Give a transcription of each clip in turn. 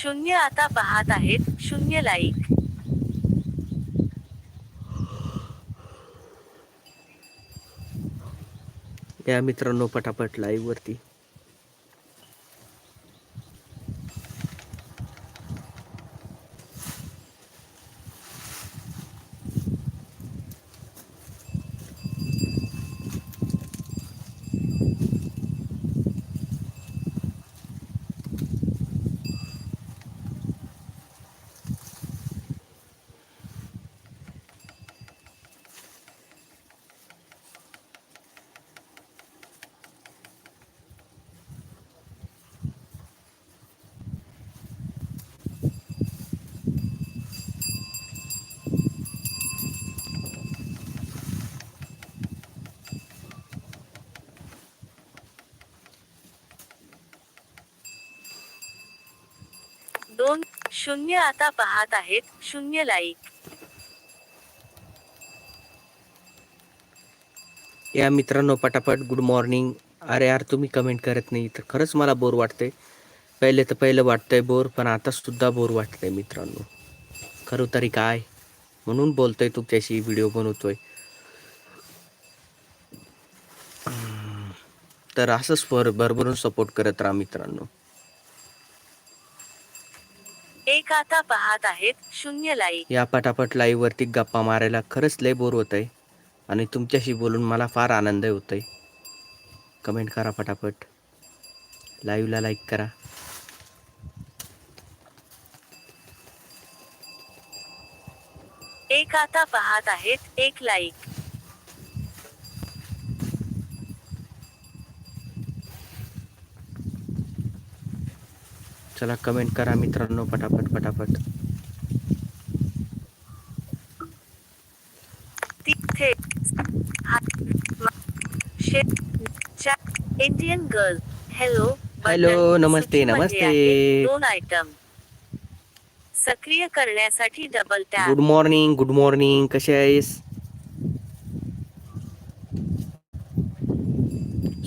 शून्य आता पाहत आहेत शून्य लाईक या मित्रांनो पटापट लाईव्ह वरती दोन शून्य आता पाहत आहेत शून्य लाईक. या मित्रांनो पटापट गुड मॉर्निंग अरे यार तुम्ही कमेंट करत नाही तर खरंच मला बोर वाटते पहिले तर पहिलं वाटतंय बोर पण आता सुद्धा बोर वाटतंय मित्रांनो. खरं तरी काय? म्हणून बोलतोय तुमच्याशी व्हिडिओ बनवतोय. तर असंच भर भरभरून सपोर्ट करत राहा मित्रांनो. एक आता पाहत आहेत शून्य लाईक. या पटापट लाईव्ह वरती गप्पा मारायला खरंच लय बोर होत आहे आणि तुमच्याशी बोलून मला फार आनंद होत आहे कमेंट करा पटापट. लाईव्हला लाईक करा. एक आता पाहत आहेत एक लाईक. चला कमेंट करा मित्रांनो पटापट पटापट. तिथे Indian girl hello hello, namaste, namaste. दोन आयटम सक्रिय करण्यासाठी double tap good morning good morning कसे आहेस?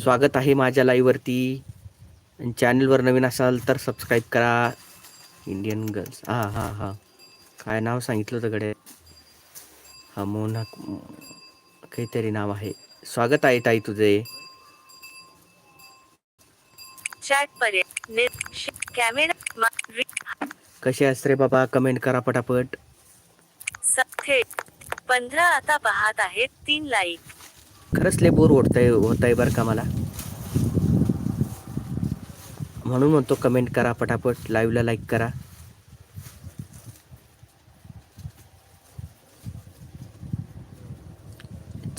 स्वागत आहे माझ्या लाईव्ह वरती. आणि चॅनलवर नवीन असाल तर सबस्क्राईब करा. इंडियन गर्ल्स हा हा हा. काय नाव सांगितलं होतं गडे हा मोना काहीतरी नाव आहे. स्वागत आहे ताई तुझे. कसे आहेस रे बाबा? कमेंट करा पटापट. पंधरा आता पाहत आहेत तीन लाईक खरंच लय बोर होतंय होत आहे बरं का मला. म्हणून म्हणतो कमेंट करा पटापट लाईव्हला लाईक करा.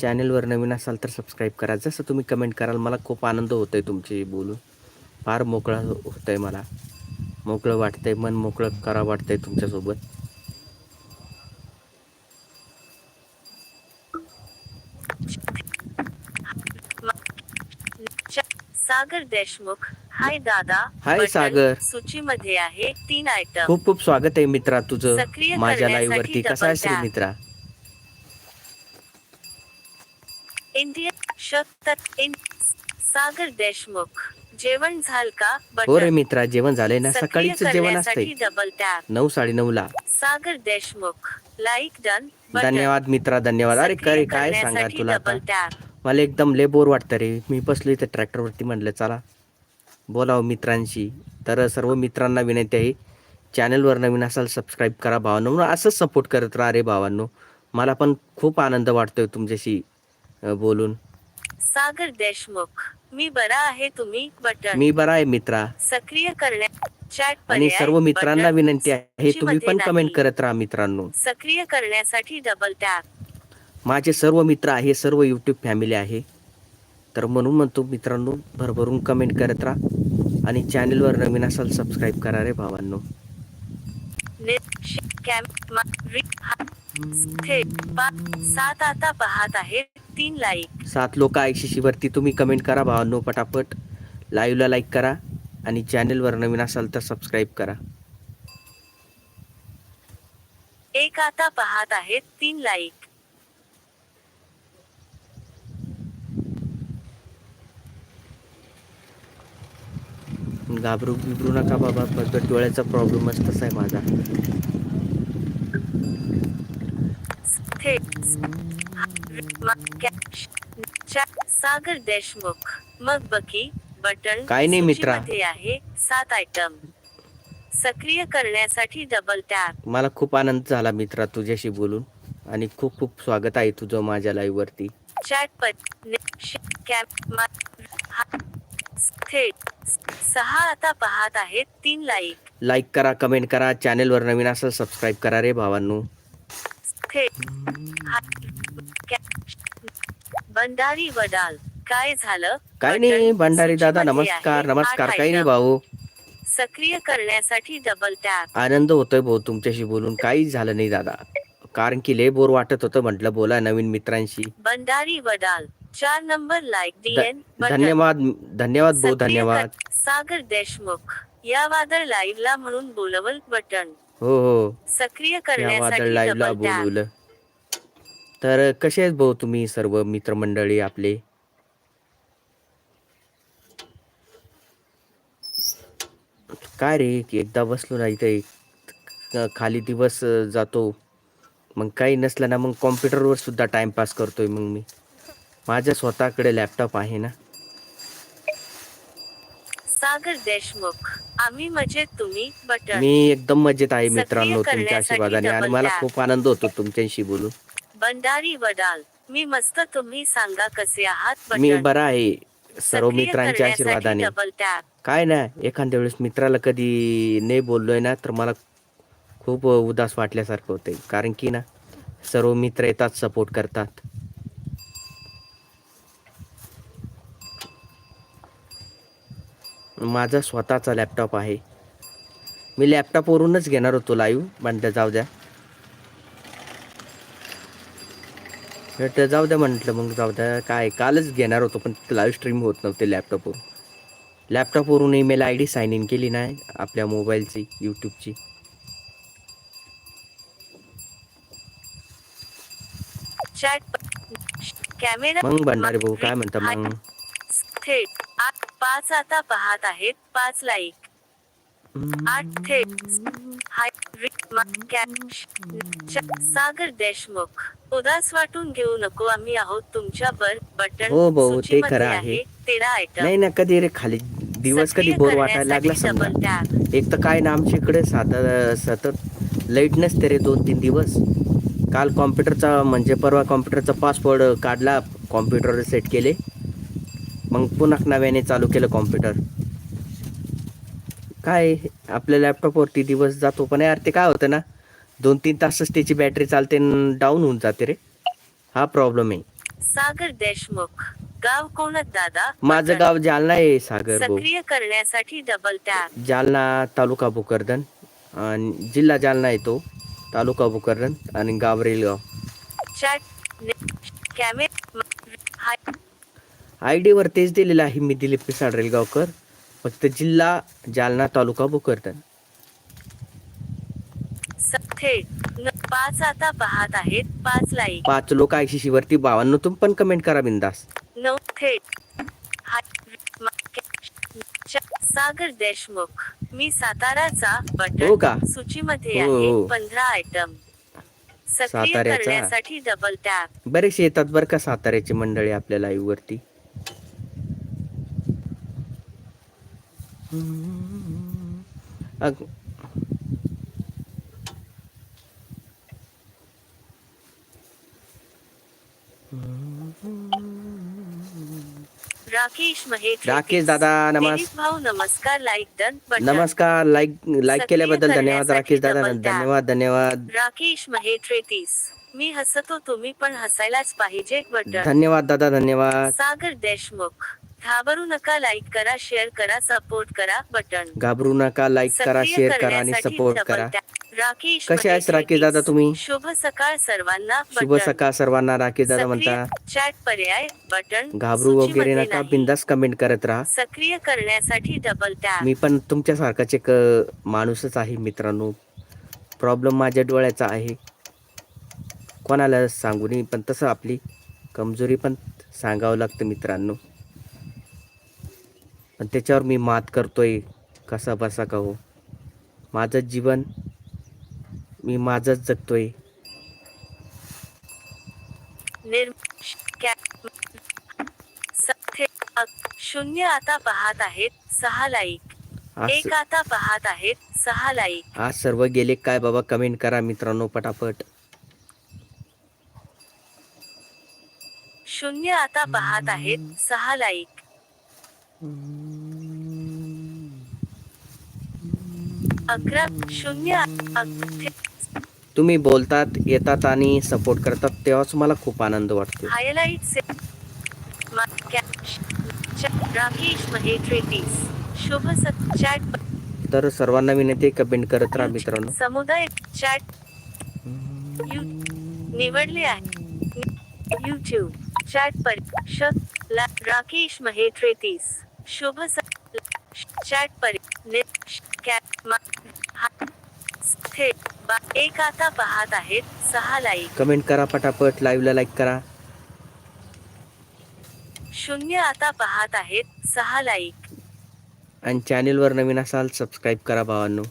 चॅनेलवर नवीन असाल तर सबस्क्राईब करा. जसं तुम्ही कमेंट कराल मला खूप आनंद होतोय तुमची बोलून. फार मोकळं आहे मला. मोकळं वाटतं आहे मन मोकळं करा वाटतं आहे तुमच्यासोबत. सागर देशमुख. हाय दादा हाय सागर. सूचीमध्ये आहे तीन आयटम खूप खूप स्वागत आहे मित्रा तुझं. सक्रिय माझ्या लाईव्ह वरती. कसा आहेस रे double tap. मित्रा? इंडियन शतक इन सागर देशमुख जेवण झाल का? हो रे मित्रा जेवण झालंय ना. सकाळीच जेवण असतंय. डबल टॅप नऊ साडे नऊ ला सागर देशमुख लाईक डन धन्यवाद मित्रा धन्यवाद. अरे करे काय सांगा तुला मला एकदम लय बोर वाटतं रे. मी बसलो इथे ट्रॅक्टरवरती म्हणलं चला. बोलावं मित्रांशी. तर सर्व मित्रांना विनंती आहे चॅनलवर नवीन असाल सबस्क्राईब करा भावांनो. म्हणून असंच सपोर्ट करत राहा रे भावांनो. मला पण खूप आनंद वाटतोय तुमच्याशी बोलून. सागर देशमुख मी बरा आहे तुम्ही बटन. मी बरा आहे मित्रा. सक्रिय करण्या चॅट आणि सर्व मित्रांना विनंती आहे तुम्ही पण कमेंट. करत राहा मित्रांनो. सक्रिय करण्यासाठी डबल टॅप माझे सर्व मित्र आहे सर्व यूट्यूब फॅमिली आहे. तर म्हणून म्हणतो मित्रांनो भरभरून कमेंट करत राहा आणि चॅनलवर नवीन असाल सबस्क्राईब करा रे भावांनो. सात आता पाहत आहेत तीन लाईक सात लोक आयशीशी वरती तुम्ही कमेंट करा भावांनो पटापट. लाईव्हला लाईक करा आणि चॅनलवर नवीन असाल तर सबस्क्राईब करा. एक आता पाहत आहेत तीन लाईक घाबरू बिबरू नका बाबा फक्त डोळ्याचा प्रॉब्लेमच तसा आहे माझा. सागर देशमुख मग बकी बटन काय नाही मित्रा. आहे सात आयटम सक्रिय करण्यासाठी डबल टॅप मला खूप आनंद झाला मित्रा तुझ्याशी बोलून. आणि खूप खूप स्वागत आहे तुझं माझ्या लाईव्ह वरती. चॅट पट कॅप सहा आता पाहत आहेत तीन लाईक लाईक करा कमेंट करा चॅनलवर नवीन असाल सबस्क्राईब करा रे भावांनो. थेट. भंडारी वडाल काय झालं? काय नाही भंडारी दादा नमस्कार नमस्कार काही नाही. भाऊ. सक्रिय करण्यासाठी डबल टॅप आनंद होतोय भाऊ तुमच्याशी बोलून काहीच झालं नाही दादा. कारण की लय बोर वाटत होतं म्हटलं बोला नवीन मित्रांशी. भंडारी वडाल चार नंबर लाईक डीएन धन्यवाद धन्यवाद भाऊ धन्यवाद। सागर देशमुख या वादळ लाईव्ह ला म्हणून बोलवल बटन. हो हो. सक्रिय करण्यासाठी बोलवलं. तर कसे आहेत भाऊ तुम्ही सर्व मित्रमंडळी आपले? काय रे की एकदा बसलो ना इथे खाली दिवस जातो. मग काही नसलं ना मग कॉम्प्युटरवर सुद्धा टाइमपास करतोय मग मी. माझ्या स्वतःकडे लॅपटॉप आहे ना? सागर देशमुख आम्ही मजेत तुम्ही बटन मी एकदम मजेत आहे मित्रांनो तुमच्या आशीर्वादाने. आणि मला. खूप आनंद होतो तुमच्याशी बोलून. भंडारी वडाल मी मस्त तुम्ही सांगा कसे आहात मी बरा आहे सर्व मित्रांच्या आशीर्वादाने. काय ना एखाद्या वेळेस मित्राला कधी नाही बोललोय ना तर मला खूप उदास वाटल्यासारखं होतंय. कारण की ना सर्व मित्र येतात सपोर्ट करतात. माझा स्वतःचा लॅपटॉप आहे. मी लॅपटॉपवरूनच घेणार होतो लाईव्ह पण जाऊ द्या. तर जाऊ द्या म्हटलं मग जाऊ द्या. काय कालच घेणार होतो पण लाईव्ह स्ट्रीम होत नव्हते लॅपटॉपवरून लॅपटॉपवरून email I D sign in केली नाही आपल्या मोबाईलची यूट्यूबची मग भंडारे भाऊ काय म्हणता मग? पाच आता पाहत आहेत. पाच लाईक आठ थेट सागर देशमुख. उदास वाटून घेऊ नको आम्ही आहोत तुमच्या बर बटन हो भाऊ, ते खरं आहे. तेरा आयटम नाही ना कधी रे खाली दिवस कधी बोर वाटायला लागला समजा. एक तर काय ना आमच्या इकडे सात सतत लाइट नसते रे दोन तीन दिवस. काल कॉम्प्युटरचा म्हणजे परवा कॉम्प्युटरचा पासवर्ड काढला कॉम्प्युटर सेट केले. मग पुन्हा नव्याने चालू केलं कॉम्प्युटर काय आपल्या लॅपटॉपवरती दिवस जातो पण यार ते काय होतं ना दोन तीन तासच त्याची बॅटरी चालते डाऊन होऊन जाते रे. हा प्रॉब्लेम आहे. सागर देशमुख गाव कोणत दादा? माझं. गाव जालना आहे सागर सक्रिय करण्यासाठी डबल टॅप जालना तालुका भोकरदन आणि जिल्हा जालना येतो तालुका भोकरदन आणि गाव रेलगाव. चॅट कॅमेरा आय डीवर तेच दिलेलं आहे मी दिलीप पिसाड रेलगावकर. फक्त जिल्हा जालना तालुका भोकरदन. पाच आता पाहत आहेत पाच लाईक पाच लोक आयशीशी वरती बावन्न तुम्ही पण कमेंट करा बिंदास. नऊ थेट सागर देशमुख. मी साताराचा हो बटन का? सूचीमध्ये हो, आहे हो. पंधरा आयटम सक्रिय? करण्यासाठी डबल टॅप बरेचसे येतात बरं का साताऱ्याची मंडळी आपल्या लाईव्ह वरती. राकेश राकेश दादा नमस्कार. नमस्कार. लाईक लाईक केल्याबद्दल धन्यवाद राकेश दादा. धन्यवाद. धन्यवाद राकेश महेत्रेतीस मी हसतो तुम्ही पण हसायलाच पाहिजे धन्यवाद दादा धन्यवाद. सागर देशमुख. घाबरू नका लाईक करा शेअर करा सपोर्ट करा बटन घाबरू नका लाईक करा शेअर करा आणि सपोर्ट करा. राकेश कसे महेश राकेश दादा. तुम्ही? शुभ सकाळ सर्वांना शुभ. सकाळ सर्वांना राकेश दादा म्हणता चॅट पर्याय बटन घाबरू वगैरे नका. बिंदास कमेंट करत राहा सक्रिय करण्यासाठी डबल टॅप मी पण तुमच्यासारखाच एक माणूसच आहे मित्रांनो प्रॉब्लेम माझ्या डोळ्याचा आहे कोणाला सांगू नये पण तसं आपली कमजोरी पण सांगावं लागतं मित्रांनो पण त्याच्यावर मी मात करतोय कसा बसा का हो माझं जीवन मी माझंच जगतोय. शून्य आता पाहत आहेत सहा लाईक आज एक आता पाहत आहेत सहा लाईक आज सर्व गेले काय बाबा? कमेंट करा मित्रांनो पटापट. शून्य आता पाहत आहेत सहा लाईक अकरा शून्य तुम्ही बोलतात येतात आणि सपोर्ट करतात तेव्हाच मला खूप आनंद वाटतो. शुभ सत चॅट तर सर्वांना विनंती कमेंट करत राहा मित्रांनो. समुदाय चॅट निवडले आहे. यूट्यूब चॅट पर राकेश महेश रेतीस शुभ चॅट पर हा- एक आता पाहत आहेत सहा लाईक कमेंट करा पटापट लाईव्हला लाईक करा. शून्य आता पाहत आहेत सहा लाईक आणि चॅनेलवर नवीन असाल सबस्क्राईब करा भावांनो.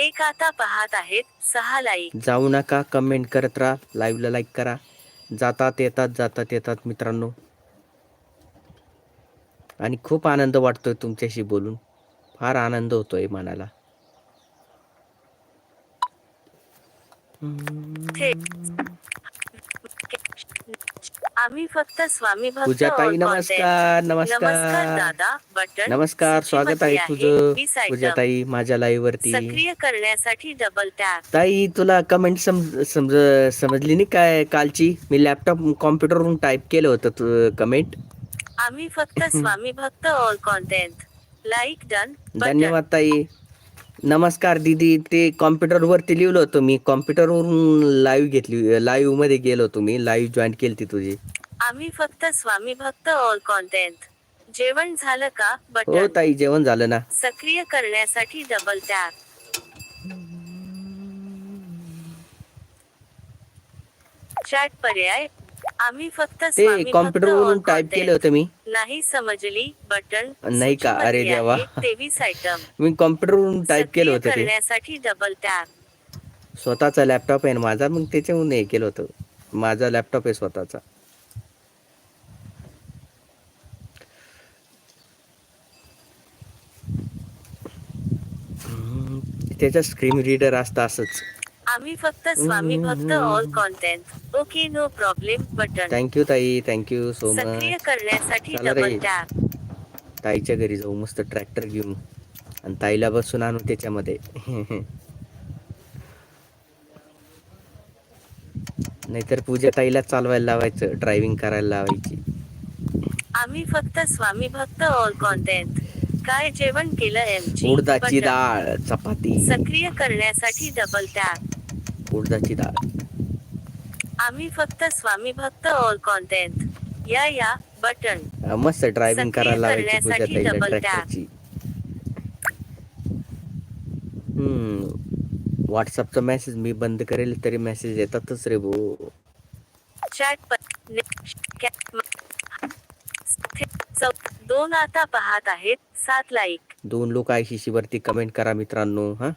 एक आता पाहत आहेत सहा लाईक जाऊ नका कमेंट करत राहा लाईव्हला लाईक करा. जातात येतात जातात येतात मित्रांनो. आणि खूप आनंद वाटतोय तुमच्याशी बोलून. फार आनंद होतोय मनाला. आम्ही फक्त स्वामी भक्त पूजा ताई. नमस्कार नमस्कार. नमस्कार दादा बटन नमस्कार स्वागत आहे तुझं वीस item. पूजा ताई माझ्या लाईव्ह वरती. सक्रिय करण्यासाठी डबल टॅप ताई तुला कमेंट समज समज समजली नाही काय कालची? मी लॅपटॉप कॉम्प्युटरवरून टाईप केलं होतं कमेंट आम्ही फक्त स्वामी भक्त ऑल कॉन्टेंट लाईक डन धन्यवाद ताई. नमस्कार दीदी ते कॉम्प्युटर वरती लिहिलं होतं मी. कॉम्प्युटरवरून लाईव्ह घेतली लाईव्हमध्ये गेलो मी. लाईव्ह जॉईन केली ती तुझी. आम्ही फक्त स्वामी भक्त ऑल कॉन्टेंट जेवण झालं का? हो बटन. ताई जेवण झालं ना. सक्रिय करण्यासाठी डबल टॅप चॅट पर्याय आम्ही फक्त ते कॉम्प्युटर वरून टाईप content. केलं होतं मी. नाही समजली बटन नाही का? अरे देवा. तेवीस आयटम मी कॉम्प्युटरवरून टाईप केलं होतं करण्यासाठी डबल टॅप स्वतःचा लॅपटॉप आहे माझा मग त्याच्याहून हे केलं होतं. माझा लॅपटॉप आहे स्वतःचा. त्याचं स्क्रीन रीडर असतं असंच. आम्ही फक्त Swami Bhakt all content okay no problem button thank you ताई. थँक्यू सो सक्रिय मच करण्यासाठी चला डबल. टॅप ताईच्या घरी जाऊ मस्त ट्रॅक्टर घेऊन. आणि ताईला बसून आणू त्याच्यामध्ये. नाहीतर पूजा ताईला चालवायला लावायचं ड्रायव्हिंग करायला लावायची. आम्ही फक्त स्वामी भक्त ऑल कॉन्टेंट काय जेवण केलं एमची उडदाची. डाळ चपाती. सक्रिय करण्यासाठी डबल टॅप उडदाची डाळ आम्ही फक्त स्वामी भक्त ऑल कॉन्टेंट या या बटन मस्त ड्रायव्हिंग सक्रिय करायला लावायची पूजा करण्यासाठी ताईला double tap. ट्रॅक्टरची हम्म. व्हॉट्सअपचा मेसेज मी बंद करेल तरी मेसेज येतातच रे भो चॅट दोन आता पाहत आहेत सात लाईक दोन लोक आयशीशी वरती कमेंट करा मित्रांनो हा.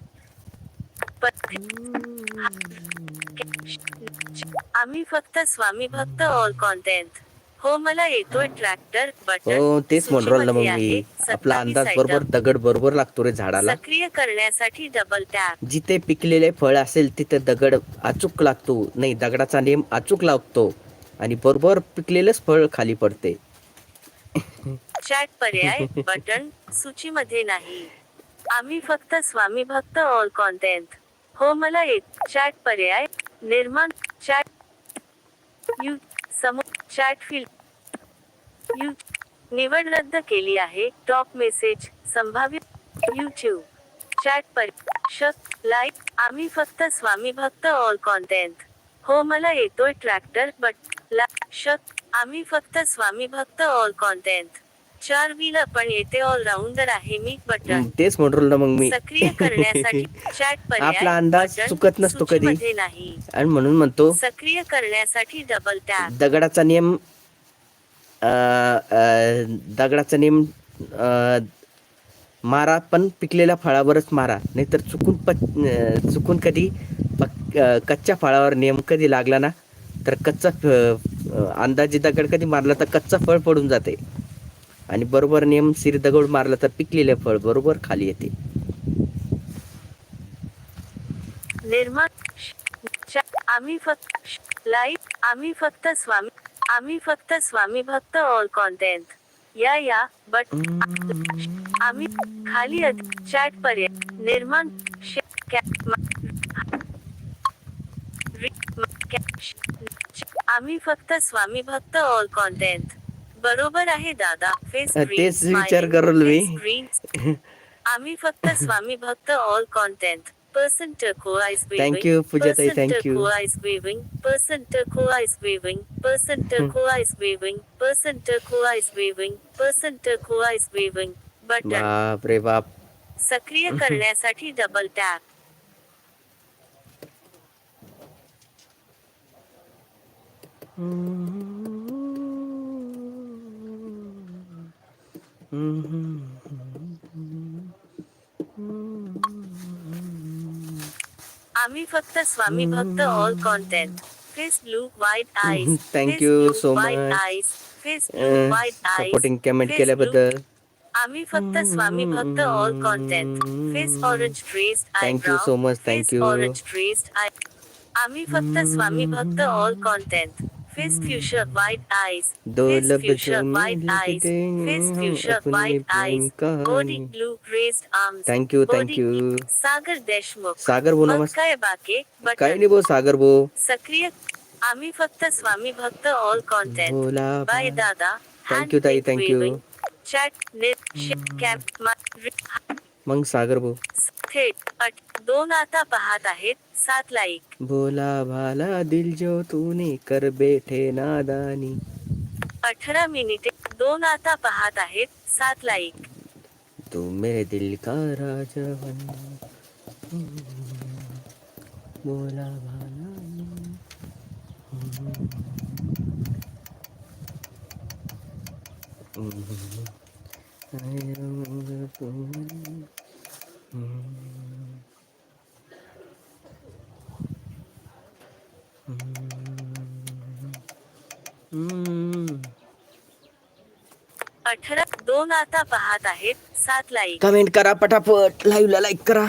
आम्ही फक्त स्वामी भक्त ऑल कॉन्टेंट हो मला येतोय ट्रॅक्टर बटन हो तेच म्हणून मग मी आपला 27 अंदाज. बरोबर दगड बरोबर लागतो रे झाडाला. सक्रिय करण्यासाठी डबल टॅप जिथे पिकलेले फळ असेल तिथे दगड अचूक लागतो. नाही दगडाचा नेम अचूक लागतो. आणि बरोबर पिकलेलंच फळ खाली पडते. चॅट पर्याय बटन सूचीमध्ये नाही. आम्ही फक्त स्वामी भक्त ऑल कॉन्टेंट हो मला येत चॅट पर्याय निर्माण चॅट यू समोर चॅट फील्ड यू निवड रद्द केली आहे. टॉप मेसेज संभाव्य यूट्यूब चॅट पर शक लाईक आम्ही फक्त स्वामी भक्त ऑल कॉन्टेंट हो मला येतोय ट्रॅक्टर बट ला शक आम्ही फक्त स्वामी भक्त ऑल कॉन्टेंट चार व्हीलर पण येते ऑलराऊंडर आहे मी बटन. तेच म्हणून राहिलो मग मी. सक्रिय करण्यासाठी चॅट पर्याय आपला अंदाज चुकत नसतो कधी. सूचीमध्ये नाही. आणि म्हणून म्हणतो सक्रिय करण्यासाठी डबल टॅप दगडाचा नियम अ, अ, दगडाचा नियम अ, मारा पण पिकलेल्या फळावरच मारा. नाहीतर चुकून अ, चुकून कधी पक- अ, कच्च्या फळावर नियम कधी लागला ना तर कच्चा फ- अ, अंदाजे दगड कधी मारला तर कच्चा फळ पडून जाते. आणि बरोबर नेम सिर दगड मारला तर पिकलेले फळ बरोबर खाली येते. निर्माण आम्ही फक्त लाईव्ह आम्ही फक्त स्वामी आम्ही फक्त स्वामी भक्त ऑल कॉन्टेंट या या बट आम्ही खाली चॅट पर्याय निर्माण आम्ही फक्त स्वामी भक्त ऑल कॉन्टेंट बरोबर आहे दादा. तेच विचार करून मी फक्त Swami Bhakt all content person टको eyes बी थँक्यू पूजाताई थँक्यू टको आईज बी पर्सन टको आईज बी पर्सन टको आईज बी पर्सन टको आईज बी पर्सन टको आईज बी बटन बाप. रे बाप सक्रिय करण्यासाठी डबल टॅप Mm-hmm. आम्ही फक्त Swami Bhakt all content face blue white eyes Thank you so much. Eyes face blue white eyes supporting comment केल्याबद्दल आम्ही फक्त Swami Bhakt all content face orange traced Thank you so much, thank you. Orange traced आय आम्ही फक्त Swami Bhakt all content face future white eyes दो face लब future तुम white eyes लिखते face हैं फ्युचर अपनी व्हाईट आईज प्रेम कहानी. Body blue raised arms Thank you, thank you. Sagar Deshmukh. Sagar भाऊ मग नमस्कार काय बाकी? काही बटन नाही भाऊ सागर भाऊ सक्रिय आम्ही फक्त स्वामी भक्त ऑल कॉन्टेंट भोला बाय बा- दादा। Thank you, ताई, thank you. चॅट नेट कॅप मग सागर भाऊ थेट अट दोन आता पाहत आहेत। सात लाईक. भोला भाला दिल जो तूने कर बैठे नादानी. अठरा मिनिटे दोन आता पाहत आहेत सात लाईक. तू मेरे दिल का राजा बन. भोला. भाला अठरा दोन आता पाहत आहेत सात लाईक कमेंट करा पटापट लाईव्हला लाईक करा.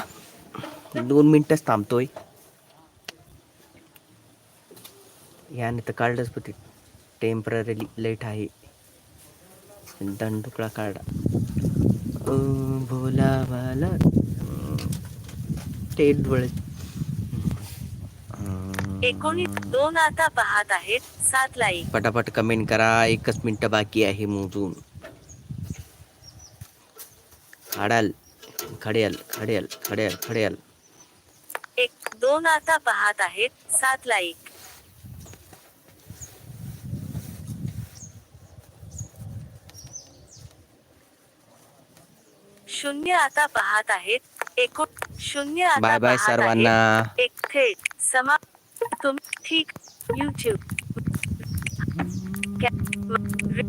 दोन मिनिटच थांबतोय. याने तर काढलंच पण ते. टेंपररी लेट आहे. दंडुकळा काढा. ओ भोला भाला ते डोळे एकोणीस दोन आता पाहत आहेत. सात लाईक. पटापट कमेंट करा एकच मिनिट बाकी आहे मोजून. खाडाल खड्याल खड्याल खड्याल खड्याल. एक दोन आता पाहत आहेत. सात लाईक. शून्य आता पाहत आहेत. एको शून्य आता बाय बाय. सर्वांना. एक थेट समा तुम ठीक यूट्यूब कॅ- म- रि-